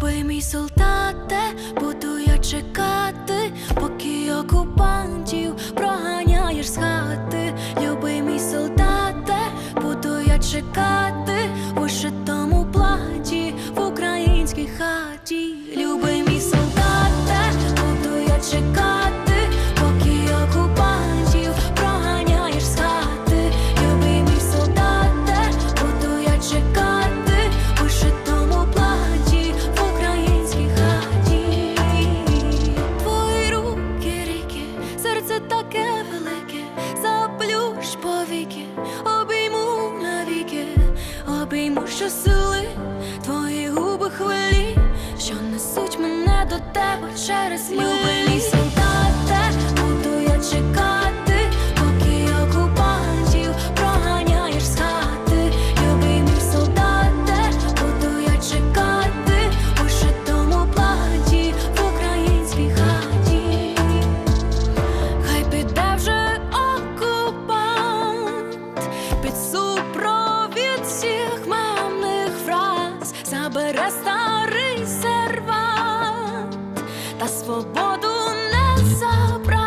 Любий мій солдате, буду я чекати, поки окупантів проганяєш з хати. Люби мій солдате, буду я чекати у вишитому платі в українській хаті. Заплющ повіки, обійму навіки, обійму що сили, твої губи хвилі, що несуть мене до тебе через мій солдате. бере старий сервант та свободу не забрав.